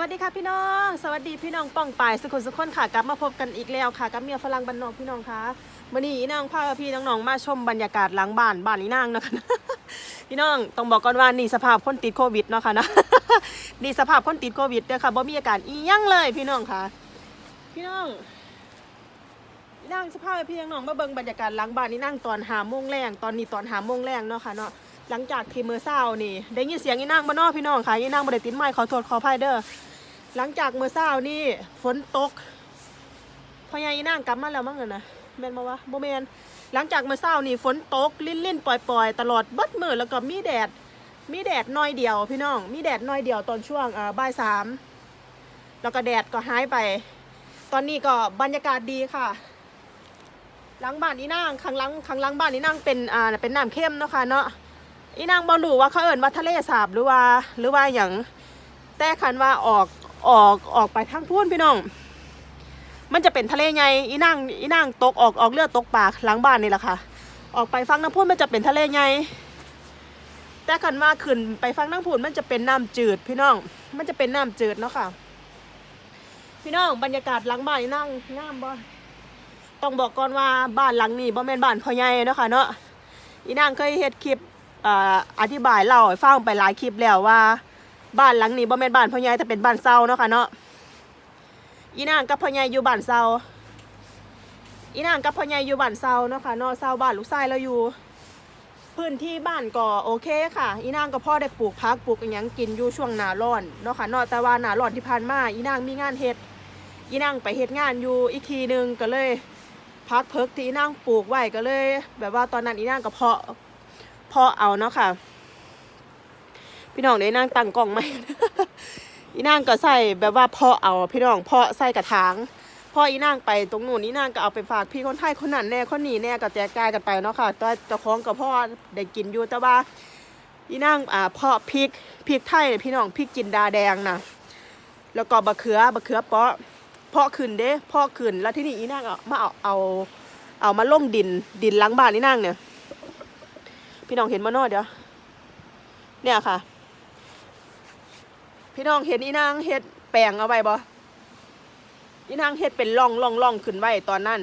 วัสดีค่ะพี่น้อง สวัสดีพี่น้องป้องปายสุขุมสุขคนค่ะกลับมาพบกันอีกแล้วค่ะกับเมียฝรั่งบ้านนอกพี่น้องคะวันนี้อีนางพาพี่น้องๆมาชมบรรยากาศหลังบ้านบ้านอีนางนะคะพี่น้องต้องบอกก่อนว่านี่สภาพคนติดโควิดเนาะค่ะนะนี่สภาพคนติดโควิดเด้อค่ะบ่มีอาการอียังเลยพี่น้องค่ะ พี่น้องอีนางสภาพพี่น้องมาเบิ่งบรรยากาศหลังบ้านอีนางตอนหาโมงแรงตอนนี้ตอนหาโมงแรงเนาะค่ะเนาะหลังจากที่มือเศร้านี่ได้ยินเสียงอีนางบ่เนอพี่น้องค่ะอีนางบ่ได้ติดไมค์ขอโทษขออภัยเด้อ หลังจากเมื่อเช้านี่ฝนตกพอยายอีนางกลับมาแล้วมั้งเนนะแมนมาวะโบแมนหลังจากเมื่อเช้านี่ฝนตกลิ่นลิ่นๆปล่อยตลอดเบิดมือแล้วก็มีแดด มีแดดน้อยเดียวพี่น้อง มีแดดน้อยเดียวตอนช่วงอ่าบ่ายสามแล้วก็แดดก็หายไป ตอนนี้ก็บรรยากาศดีค่ะ หลังบ้านอีนางข้างหลังข้างหลังบ้านอีนางเป็นอ่าเป็นน้ำเข้มเนาะค่ะเนาะอีนางบอรู้ว่าเขาเอิ้นว่าทะเลสาบหรือว่าหรือว่าอย่างแต่คันว่าออก ออกออกไปทางพูนพี่น้อง มันจะเป็นทะเลใหญ่อีนั่งอีนั่งตกออกออกเลือดตกปากหลังบ้านนี่แหละค่ะ ออกไปฟังน้ำพูนมันจะเป็นทะเลใหญ่แต่คันว่าขึ้นไปฟังน้ำพูนมันจะเป็นน้ำจืดพี่น้อง มันจะเป็นน้ำจืดเนาะค่ะ พี่น้องบรรยากาศหลังบ้านนี่นั่งงามบ่ต้องบอกก่อนว่าบ้านหลังนี้บ่แม่นบ้านพ่อใหญ่เนาะค่ะเนาะอีนางเคยเฮ็ดคลิปออธิบายเล่าให้ฟังไปหลายคลิปแล้วว่า บ้านหลังนี้บ่แม่นบ้านพ่อใหญ่แต่เป็นบ้านเซาเนาะค่ะเนาะอีนางกับพ่อใหญ่อยู่บ้านเซาอีนางกับพ่อใหญ่อยู่บ้านเซาเนาะค่ะเนาะเซาบ้านลูกชายเราอยู่ พื้นที่บ้านก็โอเคค่ะ อีนางก็พ่อได้ปลูกพักปลูกอหยังกินอยู่ช่วงหนาร้อนเนาะค่ะเนาะแต่ว่าหนาร้อนที่ผ่านมาอีนางมีงานเฮ็ดอีนางไปเฮ็ดงานอยู่อีกทีหนึงก็เลยพักเพิกที่อีนางปลูกไว้ก็เลย แบบว่าตอนนั้นอีนางก็เพาะเพาะเอาเนาะค่ะ พี่น้องได้นั่งตั้งกล้องไหม อีนางก็ใส่แบบว่าเพาะเอาพี่น้องเพาะใส่กระถางพออีนางไปตรงนู้นอีนางก็เอาไปฝากพี่คนไทยคนนั้นแน่คนนี้แน่ก็แจกจ่ายกันไปเนาะค่ะแต่เจ้าของกับพ่อได้กินอยู่แต่ว่าอีนางอ่าเพาะพริกพริกไทยพี่น้องพริกจินดาแดงนะแล้วก็บะเขือบะเขือเปาะเพาะขึ้นเด้เพาะขึ้นแล้วที่นี่อีนางเอามาเอาเอาเอามาลงดินดินล้างบ้านอีนางเนี่ย พี่น้องเห็นมานอเดี๋ยวเนี่ยค่ะ พี่น้องเห็นอีนางเฮ็ดแปลงเอาไว้บ่อีนางเฮ็ดเป็นร่องร่องร่องขึ้นไว้ตอนนั้น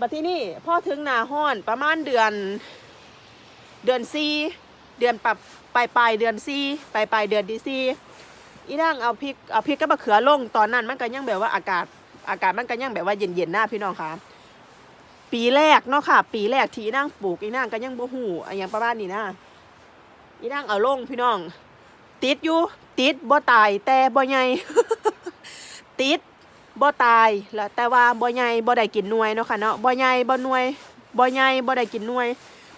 บัดที่นี่พ่อถึงหนาห้อนประมาณเดือน เดือนสี่เดือนปรับปลายปลายเดือนสี่ปลายปลายเดือนที่สี่อีนางเอาพริกเอาพริกกับมะเขือลงตอนนั้นมันก็ยังแบบว่าอากาศอากาศมันก็ยังแบบว่าเย็นๆหน้าพี่น้องค่ะ ปีแรกเนาะค่ะ ปีแรกที่อีนางปลูกอีนางก็ยังบ่หูอะหยังประมาณนี้นะอีนางเอาลงพี่น้อง ติดอยู่ติดบ่ตายแต่บ่ใหญ่ติดบ่ตายแล้วแต่ว่าบ่ใหญ่บ่ได้กินหน่วยเนาะค่ะเนาะบ่ใหญ่บ่หน่วยบ่ใหญ่บ่ได้กินหน่วย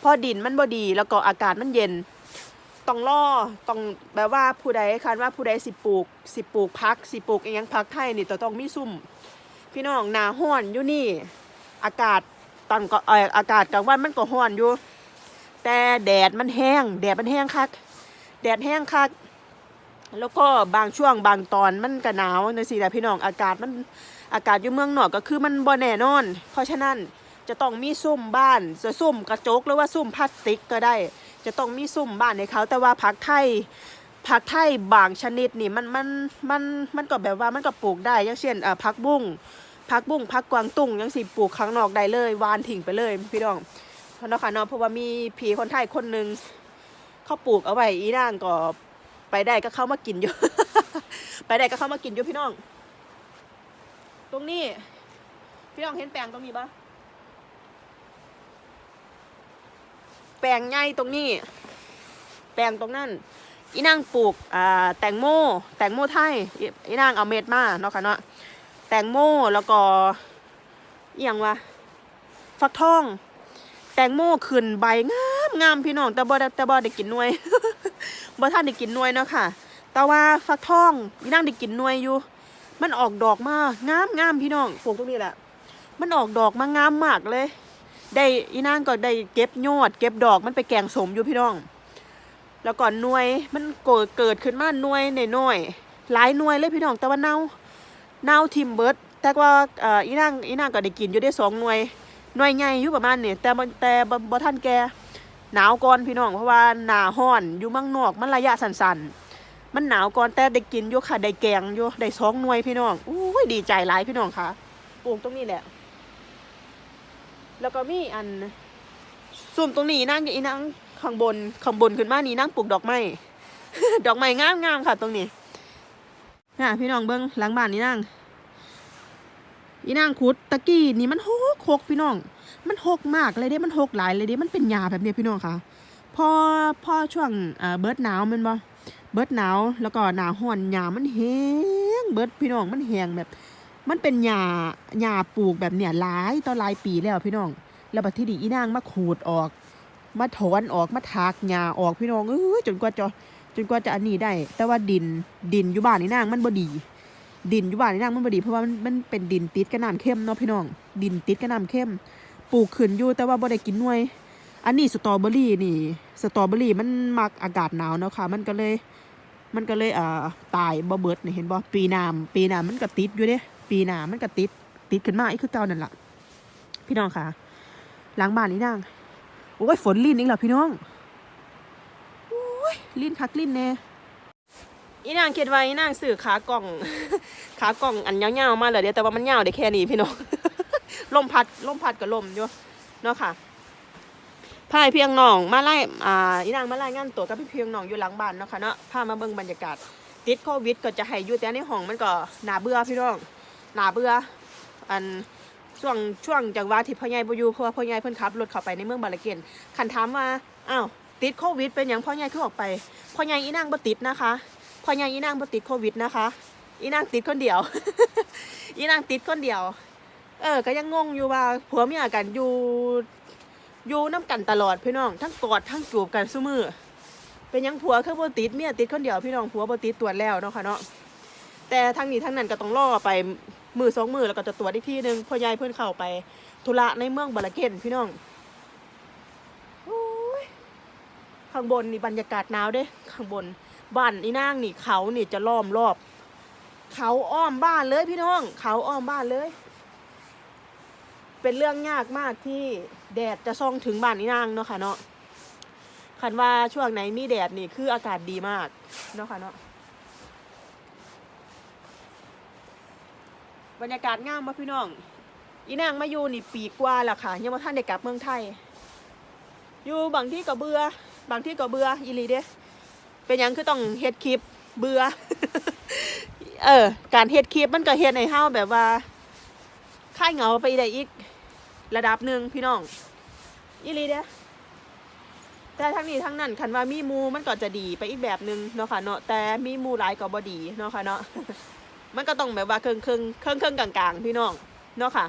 เพราะดินมันบ่ดีแล้วก็อากาศมันเย็น ต้องรอต้องแบบว่าผู้ใดคันว่าผู้ใดสิปลูก สิปลูกพักสิปลูกอีหยังพักไทยนี่ต้องต้องมีซุ่ม พี่น้องหนาร้อนอยู่นี่ อากาศตอนก็เอออากาศกลางวันมันก็ร้อนอยู่ แต่แดดมันแห้ง แดดมันแห้งคักแดดแห้งคัก แล้วก็บางช่วงบางตอนมันก็หนาวในสิแหละพี่น้องอากาศมันอากาศอยู่เมืองนอกก็คือมันบ่แน่นอน เพราะฉะนั้นจะต้องมีซุ่มบ้านจะซุ่มกระจกหรือว่าซุ่มพลาสติกก็ได้ จะต้องมีซุ่มบ้านในเขาแต่ว่าผักไทยผักไทยบางชนิดนี่มันมันมันมันก็แบบว่ามันก็ปลูกได้อย่างเช่นอ่าผักบุ้งผักบุ้งผักกวางตุ้งยังสิปลูกข้างนอกได้เลยวานทิ้งไปเลยพี่น้องเพราะเนาะค่ะเนาะเพราะว่ามีผีคนไทยคนหนึ่งเขาปลูกเอาไว้อีนางก็ ไปได้ก็เข้ามากินอยู่ ไปได้ก็เข้ามากินอยู่พี่น้อง ตรงนี้ พี่น้องเห็นแปลงตรงนี้ปะแปลงใหญ่ตรงนี้ แปลงตรงนั้นอีนางปลูกอ่าแตงโม แตงโมไทยอีนางเอาเม็ดมาเนาะค่ะเนาะแตงโมแล้วก็อหย่างวะฟักทอง แตงโมขึ้นใบงามงามพี่น้องแต่บ่ได้แต่บ่ได้กินหน่วยบ่ท่านได้กินหน่วยเนาะค่ะ แต่ว่าฟักทองอีนางได้กินหน่วยอยู่ มันออกดอกมางามงามพี่น้องปลูกตรงนี้แหละ มันออกดอกมางามมากเลย ได้อีนางก็ได้เก็บยอด เก็บดอกมันไปแกงสมอยู่พี่น้อง แล้วก่อนหน่วยมันเกิดเกิดขึ้นมาหน่วยน้อยหลายหน่วยเลยพี่น้องแต่ว่าเน่าเน่าทิมเบิร์ดแต่ว่าอีนางอีนางก็ได้กินอยู่ได้สองหน่วยหน่วยใหญ่อยู่ประมาณนี้แต่แต่บ่ท่านแก หนาวก่อนพี่น้องเพราะว่าหนาห้อนอยู่เมืองนอกมันระยะสั้นๆ มันหนาวก่อนแต่ได้กินอยู่ค่ะได้แกงอยู่ได้สองหน่วยพี่น้องอุ้ยดีใจหลายพี่น้องค่ะปลูกตรงนี้แหละ แล้วก็มีอันซุ่มตรงนี้นั่งอีนั่งข้างบนข้างบนขึ้นมานี่นั่งปลูกดอกไม้ดอกไม้งามงามๆค่ะ ตรงนี้น่ะพี่น้องเบิ้งหลังบ้านนี่นั่ง อีนางขุดตะกี้นี่มันโหกหกพี่น้อง มันหกมากเลยเด้ มันหกหลายเลยเด้ มันเป็นหญ้าแบบนี้พี่น้องค่ะพอพอช่วงเบิร์ดหนาวมันบ่เบิร์ดหนาวแล้วก็หนาห้อนหญ้ามันแห้งเบิร์ดพี่น้องมันแห้งแบบ มันเป็นหญ้าหญ้าปลูกแบบเนี้ยหลายต่อหลายปีแล้วพี่น้อง แล้วบัดทีนี้อีนางมาขูดออก มาถอนออกมาถากหญ้าออกพี่น้องเอ้ยจนกว่าจะจนกว่าจะอันนี้ได้ แต่ว่าดินดินอยู่บ้านนี่นางมันบ่ดี ดินอยู่บ้านนี่นางมันบ่ดีเพราะว่ามันมันเป็นดินติดกับน้ำเข้มเนาะพี่น้อง ดินติดกับน้ำเข้มปลูกขึ้นอยู่แต่ว่าบ่ได้กินหน่วย อันนี้สตรอเบอรี่นี่ สตรอเบอรี่มันมักอากาศหนาวเนาะค่ะ มันก็เลย มันก็เลยเอ่อตายบ่เบิดนี่เห็นบ่ปีหน้ำปีหน้ำมันก็ติดอยู่เด้ปีหน้ามันก็ติดติดขึ้นมาอีกคือเก่านั่นล่ะพี่น้องค่ะหลังบ้านนี่นางโอ้ยฝนลิ้นอีกแล้วพี่น้องโอ้ยลิ้นคักลิ้นแน่ อีนางคิดว่าอีนางซื้อขากล่อง ขากล่องอันยาวๆมาเลยเดียวแต่ว่ามันยาวได้แค่นี้พี่น้องลมพัดลมพัดกับลมอยู่เนาะค่ะพายเพียงน้องมาไล่อ่าอีนางมาไล่งานตัวกับพี่เพียงน้องอยู่หลังบ้านเนาะค่ะเนาะพามาเบิ่งบรรยากาศ ติดโควิดก็จะให้อยู่แต่ในห้องมันก็หนาเบื่อพี่น้องหนาเบื่ออันช่วงช่วงจังหวะที่พ่อใหญ่บ่อยู่เพราะว่าพ่อใหญ่เพิ่นขับรถเข้าไปในเมืองบาลาเกนคันถามว่าอ้าวติดโควิดเป็นหยังพ่อใหญ่คือออกไปพ่อใหญ่อีนางบ่ติดนะคะ พ่อใหญ่อีนางบ่ติดโควิดนะคะ อีนางติดคนเดียว อีนางติดคนเดียว เออ ก็ยังงงอยู่ว่าผัวเมียกันอยู่อยู่น้ำกันตลอดพี่น้อง ทั้งกอดทั้งจูบกันซุมือเป็นยังผัวคือบ่ติดเมียติดคนเดียวพี่น้องผัวบ่ติดตรวจแล้วเนาะค่ะเนาะแต่ทั้งนี้ทั้งนั้นก็ต้องรอไปมือสองมือแล้วก็จะตรวจอีกทีหนึ่งพ่อใหญ่เพิ่อนเข้าไปธุระในเมืองบาลเกนพี่น้องข้างบนนี่บรรยากาศหนาวเด้ ข้างบน บ้านอีนางนี่เขานี่จะล้อมรอบ เขาอ้อมบ้านเลยพี่น้อง เขาอ้อมบ้านเลย เป็นเรื่องยากมากที่แดดจะส่องถึงบ้านนี่นางเนาะค่ะเนาะคันว่าช่วงไหนมีแดดนี่คืออากาศดีมากเนาะค่ะเนาะบรรยากาศงามมาพี่น้อง อีนางมาอยู่นี่ปีกว่าล้วค่ะ ยังมาท่านได้กลับเมืองไทย อยู่บางที่ก็เบื่อบางที่ก็เบื่ออีลีเด้ เป็นยังคือต้องเฮ็ดคลิปเบื่อ เออ การเฮ็ดคลิปมันก็เฮ็ดให้เฮาแบบว่าค่ายเหงาไปได้อีก ระดับหนึ่งพี่น้องอีหลีเด้อแต่ทั้งนี้ทั้งนั้นคันว่ามีมูมันก็จะดีไปอีกแบบหนึ่งเนาะค่ะเนาะแต่มีมูหลายก็บ่ดีเนาะค่ะเนาะมันก็ต้องแบบว่าเครื่องเครื่องเครื่องเครื่องกลางๆ พี่น้องเนาะค่ะ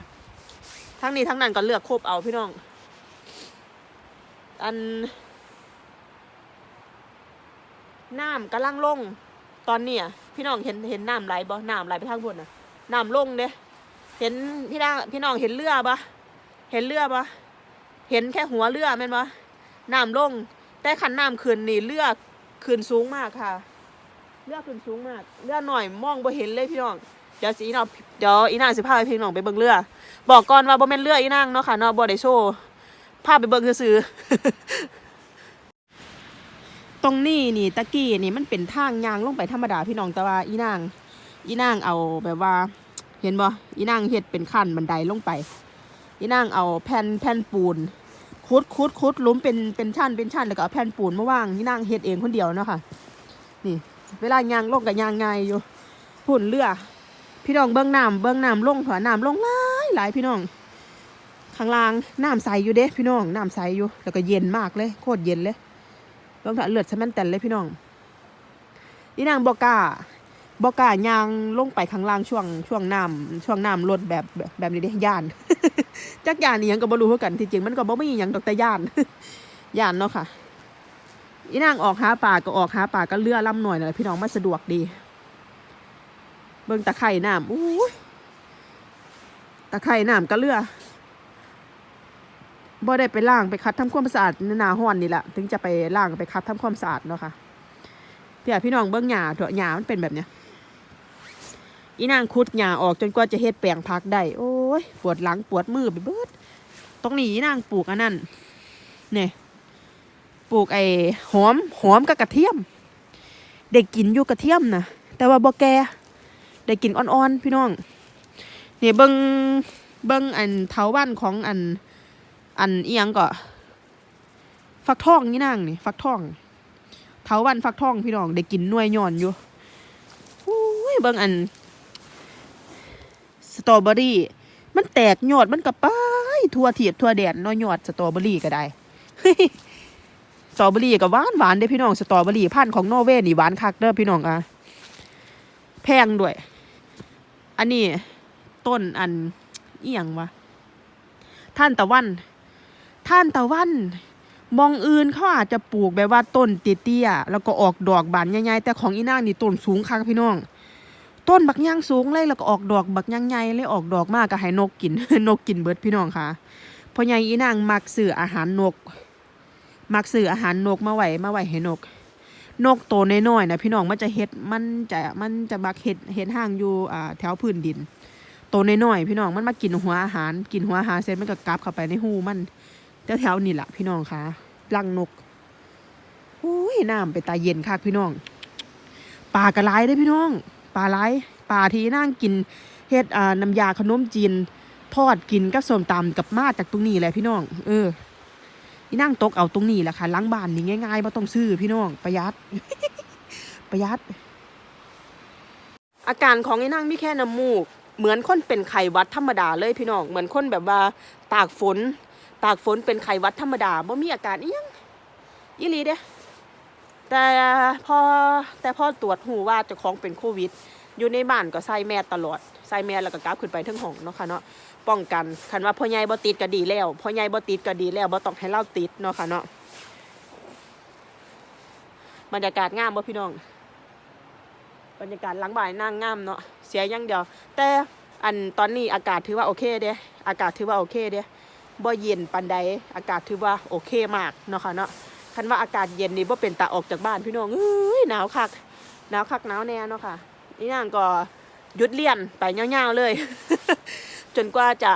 ทั้งนี้ทั้งนั้นก็เลือกครบเอาพี่น้อง อัน น้ำกำลังลง ตอนนี้พี่น้องเห็นเห็นน้ำไหลบ่น้ำไหลไปทางบนน่ะน้ำลงเด้เห็นพี่น้องพี่น้องเห็นเรือปะเห็นเรือปะเห็นแค่หัวเรือแม่นปะน้ำลง แต่ขันน้ำขึ้นนี่เรือขึ้นสูงมากค่ะ เรือขึ้นสูงมาก เรือหน่อยมองบ่เห็นเลยพี่น้องเดี๋ยวสิอีน้องเดี๋ยวอีนางสิพาไปพี่น้องไปเบิ่งเรือ บอกก่อนว่าบ่แม่นเรืออีนางเนาะค่ะเนาะบ่ได้โชว์พาไปเบิ่งซื่อๆ ตรงนี้นี่ตะกี้นี่มันเป็นทางยางลงไปธรรมดาพี่น้องแต่ว่าอีนาง อีนางเอาแบบว่า เห็นบ่อีนางเฮ็ดเป็นขั้นบันไดลงไป อีนางเอาแผ่นแผ่นปูนคุดคุดคุดลุมเป็นเป็นชั้นเป็นชั้นแล้วก็เอาแผ่นปูนมาวางอีนางเฮ็ดเองคนเดียวเนาะค่ะ นี่ เวลายางลงกับยางไงอยู่พุ่นเรือพี่น้องเบื้องน้ำเบื้องน้ำลงถอน้ำลงหลายหลายพี่น้อง ข้างล่างน้ำใสอยู่เด้พี่น้องน้ำใสอยู่ แล้วก็เย็นมากเลยโคตรเย็นเลย ลองถอเลือดสะแมันแตนเลยพี่น้องอีนางบอกาบอกายางลงไปข้างล่างช่วงช่วงน้ำช่วงน้ำลดแบบแบบแบบนี้เด้ย่าน จักย่านนี่ยังก็บ่รู้คือกันที่จริงมันก็บ่มีหยังดอกแต่ย่านย่านเนาะค่ะอีนางออกหาป่าก็ออกหาป่าก็เรือล่ำหน่อยนะพี่น้องมันสะดวกดี เบิ่งตะไคร่น้ำอู้ยตะไคร่น้ำก็เรือ บ่ได้ไปล้างไปคัดทำความสะอาดในนาห้อนนี่แหละถึงจะไปล้างไปคัดทำความสะอาดเนาะค่ะเพี่พี่น้องเบิ่งหญ้าเถอะหญ้ามันเป็นแบบเนี้ยอีนางคุดหญ้าออกจนกว่าจะเฮ็ดแปลงพักได้โอ้ยปวดหลังปวดมือไปเบิดตรงนี้อีนางปลูกอันนั้นเนี่ยปลูกไอ้หอมหอมกับกระเทียมได้กินอยู่กระเทียมนะแต่ว่าบ่แก่ได้กินอ่อนๆพี่น้องเนี่ยเบิ่งเบิ่งอันเถาวันของอัน อันอียงก็ ฟักทองนี่นางนี่ ฟักทองเถาวันฟักทองพี่น้องได้กินน่วยย่อนอยู่อุ้ยเบิ่งอัน สตรอเบอรี่ มันแตกยอดมันก็ไปทั่วเทียบทั่วแดนนาะยอดสตรอเบอรี่ก็ได้สตรอเบอรี่ก็หวานหวานเด้พี่น้องสตรอเบอรี่พันธุ์ของนอร์เวย์นี่หวานคักเด้อพี่น้องอะแพงด้วย อันนี้ต้นอันเอียงวะท่านตะวัน ท่านตะวันมองอื่นเขาอาจจะปลูกแบบว่าต้นเตี้ยๆแล้วก็ออกดอกบานใหญ่ๆแต่ของอีนางนี่ต้นสูงคักพี่น้อง ต้นบักย่างสูงเลยแล้วก็ออกดอกบักย่างใหญ่เลยออกดอกมากก็ให้นกกิน นกกินเบิดพี่น้องค่ะเพราะใหญ่อีนางมักซื้ออาหารนก มักซื้ออาหารนกมาไหวมาไหวให้นก นกโตน้อยๆนะพี่น้องมันจะเฮ็ดมันจะมันจะมักเฮ็ดเฮ็ดห้างอยู่อ่าแถวพื้นดิน โตน้อยๆพี่น้องมันมากินหัวอาหาร กินหัวอาหารเสร็จมันก็กลับเข้าไปในหูมัน แถวๆนี่แหละพี่น้องคะรังนกอุ้ยน้ำไปตาเย็นคักพี่น้องปลากระไรได้พี่น้องปลาไหลปลาที่นั่งกินเฮ็ดอ่าน้ำยาขนมจีน ทอดกินกับส้มตำกับมาจากตรงนี้แหละพี่น้อง เอออีนั่งตกเอาตรงนี้แหละค่ะล้างบ้านนี่ง่ายๆไม่ต้องซื้อพี่น้องประหยัด ประหยัด อาการของอีนั่งมีแค่น้ำมูก เหมือนคนเป็นไข้หวัดธรรมดาเลยพี่น้อง เหมือนคนแบบว่าตากฝน ตากฝนเป็นไข้หวัดธรรมดาบ่มีอาการอีหยังอีหลีเด้แต่พอแต่พอตรวจหูว่าเจ้าของเป็นโควิด อยู่ในบ้านก็ใส่แมสตลอดใส่แมสแล้วก็กลับขึ้นไปทั้งห้องเนาะค่ะเนาะป้องกันคันว่าพ่อใหญ่บ่ติดก็ดีแล้วพ่อใหญ่บ่ติดก็ดีแล้วบ่ต้องให้เราติดเนาะค่ะเนาะบรรยากาศงามบ่พี่น้อง บรรยากาศหลังบ่ายนั่งงามเนาะเสียย่างเดียว แต่อันตอนนี้อากาศถือว่าโอเคเด้อากาศถือว่าโอเคเด้ บ่เย็นปานใดอากาศถือว่าโอเคมากเนาะค่ะเนาะคันว่าอากาศเย็นนี่บ่เป็นตาออกจากบ้านพี่น้องเอ้ยหนาวคักหนาวคักหนาวแน่เนาะค่ะนี่นางก็หยุดเรียนไปยาวๆเลย จนกว่าจะ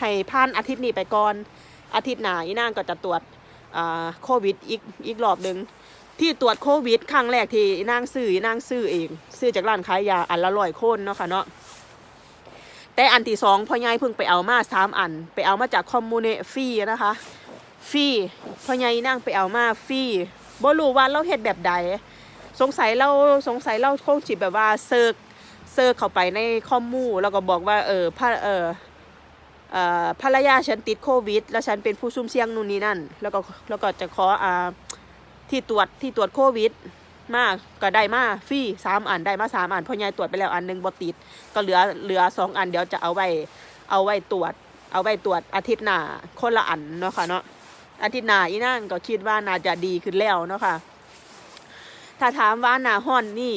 ให้ผ่านอาทิตย์นี้ไปก่อนอาทิตย์หน้าอีนางก็จะตรวจอ่าโควิดอีกอีกรอบหนึ่งที่ตรวจโควิดครั้งแรกที่นางซื้อนางซื้อเอง ซื้อจากร้านขายยาอันละร้อยโคนเนาะค่ะเนาะ แต่อันที่สองพ่อใหญ่เพิ่งไปเอามาสามอัน ไปเอามาจากคอมมูเนฟรีนะคะฟรีพ่อใหญ่อีนางไปเอามาฟรีบ่รู้ว่าเราเฮ็ดแบบใด สงสัยเราสงสัยเราคงจิแบบว่าเซิร์กเซอร์เข้าไปในคอมมูแล้วก็บอกว่าเออพระเออเอ่อภรรยาฉันติดโควิด แล้วฉันเป็นผู้ซุ่มเสี่ยงนู่นนี่นั่น แล้วก็แล้วก็จะขออ่าที่ตรวจที่ตรวจโควิด มาก็ได้มาฟรีสามอันได้มาสามอันพ่อยายตรวจไปแล้วอันหนึ่งบ่ติด ก็เหลือเหลือสองอันเดี๋ยวจะเอาไว้เอาไว้ตรวจ เอาไว้ตรวจอาทิตย์หน้าคนละอันเนาะค่ะเนาะอาทิตย์หน้าอีนั่นก็คิดว่าน่าจะดีขึ้นแล้วเนาะค่ะ ถ้าถามว่าหนาห้อนนี่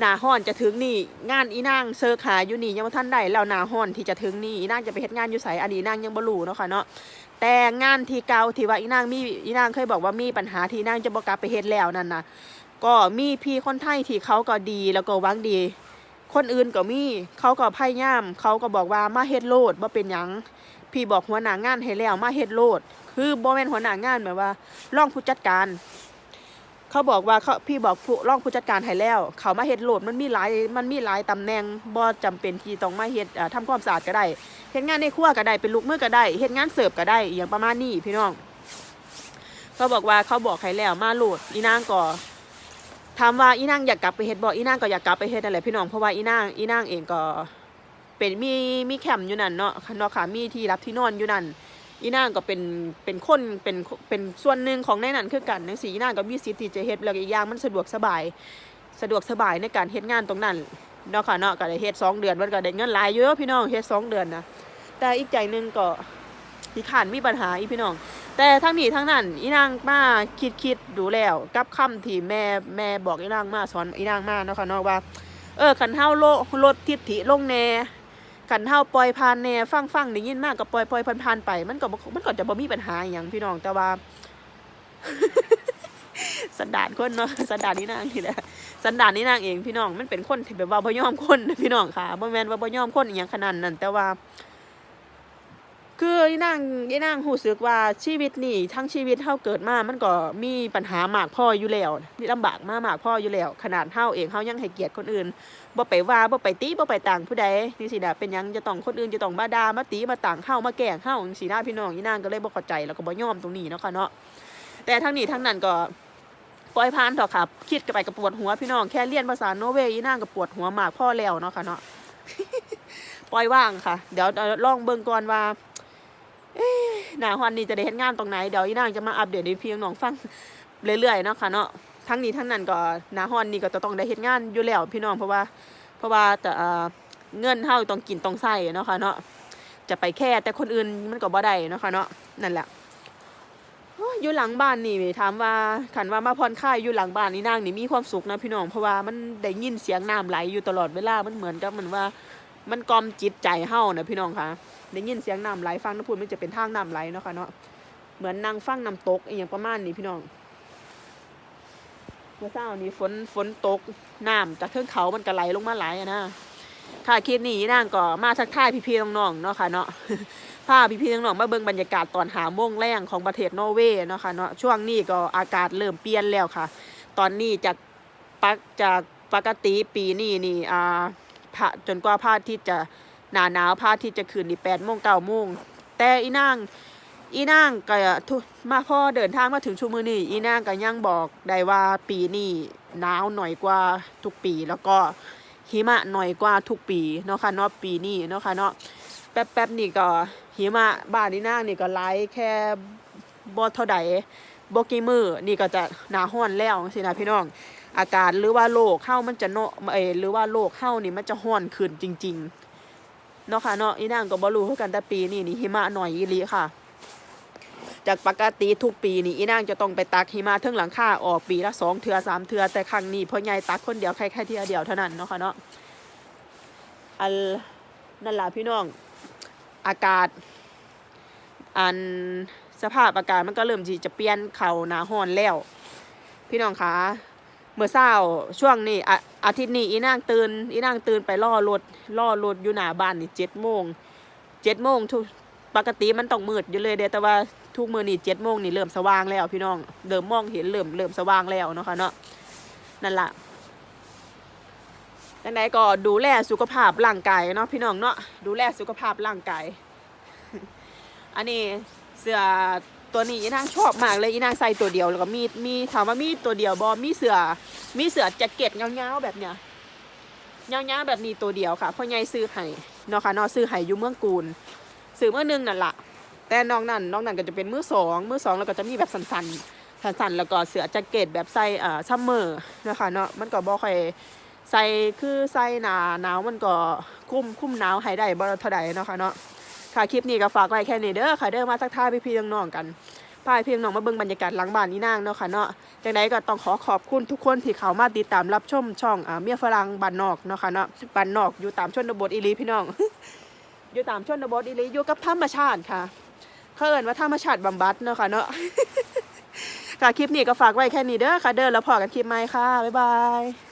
หนาห้อนจะถึงนี่ งานอีนางเซิร์ขาอยู่นี่ยังบ่ทันได้แล้วหนาห้อนที่จะถึงนี่อีนางจะไปเฮ็ดงานอยู่ไสอันนี้อีนางยังบ่รู้เนาะค่ะเนาะแต่งานที่เก่าที่ว่าอีนางมีอีนางเคยบอกว่ามีปัญหาที่อีนางจะบ่กลับไปเฮ็ดแล้วนั่นน่ะ ก็มีพี่คนไทยที่เขาก็ดีแล้วก็หวังดี คนอื่นก็มีเขาก็พยายามเขาก็บอกว่ามาเฮ็ดโลดบ่าเป็นหยังพี่บอกหัวหน้างานให้แล้วมาเฮ็ดโลด คือบ่แม่นหัวหน้างานแบบว่าร่องผู้จัดการ เขาบอกว่าเขาพี่บอกผู้ร่องผู้จัดการให้แล้ว เขามาเฮ็ดโลดมันมีหลายมันมีหลายตำแหน่งบ่จำเป็นที่ต้องมาเฮ็ดอ่าทำความสะอาดก็ได้เฮ็ดงานในครัวก็ได้เป็นลูกมือก็ได้เฮ็ดงานเสิร์ฟก็ได้อย่างประมาณนี้พี่น้อง เขาบอกว่าเขาบอกให้แล้วมาโหลดอีนางก็ ถามว่าอีนางอยากกลับไปเฮ็ดบ่อีนางก็อยากกลับไปเฮ็ดนั่นแหละพี่น้องเพราะว่าอีนางอีนางเองก็เป็นมีมีแคมป์อยู่นั่นเนาะเนาะค่ะมีที่รับที่นอนอยู่นั่นอีนางก็เป็นเป็นคนเป็นเป็นส่วนหนึ่งของในนั้นคือกันนังสีอีนางก็มีสิทธิ์ที่จะเฮ็ดแล้วอีกอย่างมันสะดวกสบาย สะดวกสบายในการเฮ็ดงานตรงนั้นเนาะค่ะเนาะก็ได้เฮ็ดสองเดือนมันก็ได้เงินหลายอยู่เนาะพี่น้องเฮ็ดสองเดือนนะแต่อีกใจหนึ่งก็ อีขานมีปัญหาอีพี่น้อง แต่ทั้งนี้ทั้งนั้นอีนางมาคิดคิดดูแล้วกับคำที่แม่แม่บอกอีนางมาสอนอีนางมาเนาะค่ะเนาะว่า เออคันเฮาโลลดทิฐิลงแน่ขันเฮาปล่อยผ่านแน่ฟังฟังได้ยินมากก็ปล่อยปล่อยผ่านผ่านไป มันก็มันก็จะบ่มีปัญหาอย่างพี่น้องแต่ว่าสันดานคนเนาะสันดานนี่นางนี่แหละสันดานนี่นางเองพี่น้องมันเป็นคนที่แบบว่าบ่ยอมคนพี่น้องค่ะบ่แม่นว่าบ่ยอมคนอย่างขนาดนั้นแต่ว่า คืออีนางอีนางรู้สึกว่าชีวิตนี่ทั้งชีวิตเฮาเกิดมามันก็มีปัญหามากพ่ออยู่แล้วนี่ลำบากมากมากพ่ออยู่แล้ว ขนาดเฮาเองเฮายังให้เกียรติคนอื่นบ่ไปว่าบ่ไปตีบ่ไปต่างผู้ใดนี่สินะเป็นยังจะต้องคนอื่นจะต้องมาด่ามาตีมาต่างเฮามาแกล้งเฮาจังซี่นะพี่น้องอีนางก็เลยบ่เข้าใจแล้วก็บ่ยอมตรงนี้เนาะค่ะเนาะแต่ทั้งนี้ทั้งนั้นก็ปล่อยผ่านเถอะครับคิดกันไปกับปวดหัวพี่น้องแค่เรียนภาษาโนเวย์อีนางก็ปวดหัวมากพ่อแล้วเนาะค่ะเนาะปล่อยว่างค่ะ เดี๋ยวลองเบิ่งก่อนว่า หน้าฮอนนี่จะได้เฮ็ดงานตรงไหนเดี๋ยวอีนางจะมาอัปเดตให้พี่น้องฟังเรื่อยๆเนาะค่ะเนาะทั้งนี้ทั้งนั้นก็หน้าฮอนนี่ก็จะต้องได้เฮ็ดงานอยู่แล้วพี่น้องเพราะว่า เพราะว่าแต่เอ่อเงินเฮาต้องกินต้องใช้เนาะค่ะเนาะจะไปแค่แต่คนอื่นมันก็บ่ได้เนาะค่ะเนาะนั่นแหละอยู่หลังบ้านนี่ถามว่าขันว่ามาผ่อนคลายอยู่หลังบ้านนี่นางนี่มีความสุขนะพี่น้องเพราะว่ามันได้ยินเสียงน้ำไหลอยู่ตลอดเวลามันเหมือนกับมันว่า มันกลอมจิตใจเฮานะพี่น้องคะได้ยินเสียงน้ำไหลฟังน้ำพุนมันจะเป็นทางน้ำไหลเนาะค่ะเนาะเหมือนนางฟังน้ำตกอย่างประมาณนี้พี่น้องเมื่อเช้านี้ฝนฝนตกน้ำจากเทือกเขามันก็ไหลลงมาไหลอะนะค่ะคลิปนี้นางก็มาทักทายพี่ๆน้องๆเนาะค่ะเนาะพาพี่ๆน้องๆมาเบิ่งบรรยากาศตอนหาโมงแรงของประเทศนอร์เวย์เนาะค่ะเนาะช่วงนี้ก็อากาศเริ่มเปลี่ยนแล้วค่ะ ตอนนี้จากปักจากปกติปีนี้นี่อ่า พระจนกว่าพระอาทิตย์จะหนาหนาวพระอาทิตย์จะขึ้นนี่แปดโมงเก้าโมงแต่อีนางอีนางก็ทุมาพ่อเดินทางมาถึงชั่วมือนี่อีนางก็ยังบอกได้ว่าปีนี้หนาวหน่อยกว่าทุกปี แล้วก็หิมะหน่อยกว่าทุกปีเนาะค่ะเนาะปีนี้เนาะค่ะเนาะแป๊บแป๊บนี่ก็หิมะบ้านอีนางนี่ก็ไหลแค่บ่เท่าใดบ่กี่มือนี่ก็จะหนาห้อนแล้วสินะพี่น้อง อากาศหรือว่าโลกเข้ามันจะเนาะเอหรือว่าโลกเข้านี่มันจะห้อนขึ้นจริง ๆ เนาะค่ะเนาะอีนางก็บ่รู้คือกันแต่ปีนี้นี่หิมะหน่อยอีลีค่ะ จากปกติทุกปีนี่อีนางจะต้องไปตักหิมะเทิงหลังคาออกปีละสองเทือสามเทือแต่ครั้งนี้พ่อใหญ่ตักคนเดียวแค่แค่เทือเดียวเท่านั้นเนาะค่ะเนาะอันนั่นล่ะพี่น้องอากาศ อันสภาพอากาศมันก็เริ่มที่จะเปลี่ยนเข่าหนาห้อนแล้ว พี่น้องคะ เมื่อเช้าช่วงนี้อาทิตย์นี้อีนางตื่นอีนางตื่นไปล่อรถล่อรถอยู่หน้าบ้านนี่เจ็ดโมงเจ็ดโมงทุกปกติมันต้องมืดอยู่เลยเด้แต่ว่าทุกมือนี่เจ็ดโมงนี่เริ่มสว่างแล้วพี่น้องเริ่มมองเห็นเริ่มเริ่มสว่างแล้วเนาะค่ะเนาะนั่นล่ะดังนั้นก็ดูแลสุขภาพร่างกายเนาะพี่น้องเนาะดูแลสุขภาพร่างกายอันนี้เสื้อ ตัวนี้อีนางชอบมากเลยอีนางใส่ตัวเดียวแล้วก็มีมีถามว่ามีตัวเดียวบอมีเสือมีเสือแจ็คเก็ตเงาๆแบบเนี้ยเงาๆแบบนี้ตัวเดียวค่ะพ่อใหญ่ซื้อให้เนาะค่ะเนาะซื้อให้อยู่เมืองกูลซื้อเมื่อนึงนั่นละแต่น้องนั่นน้องนั่นก็จะเป็นมือสองมือสองแล้วก็จะมีแบบสันๆสันๆแล้วก็เสือแจ็คเก็ตแบบใส่เอ่าซัมเมอร์นะคะเนาะมันก็บ่ค่อยใส่คือใส่หนาหนาวมันก็คุ้มคุ้มหนาวให้ได้บ่เท่าใดเนาะค่ะเนาะ ค่ะคลิปนี้ก็ฝากไว้แค่นี้เด้อค่ะเด้อมาทักทายพี่ๆน้องๆกันพายพี่น้องมาเบิ่งบรรยากาศหลังบ้านนี่นางเนาะค่ะเนาะจังไดก็ต้องขอขอบคุณทุกคนที่เข้ามาติดตามรับชมช่องอ่าเมียฝรั่งบ้านนอกเนาะค่ะเนาะบ้านนอกอยู่ตามชนบทอีลีพี่น้องอยู่ตามชนบทอีลีอยู่กับธรรมชาติค่ะเขาเอิ้นว่าธรรมชาติบำบัดเนาะค่ะเนาะค่ะคลิปนี้ก็ฝากไว้แค่นี้เด้อค่ะเด้อแล้วพอกันคลิปใหม่ค่ะบ๊ายบาย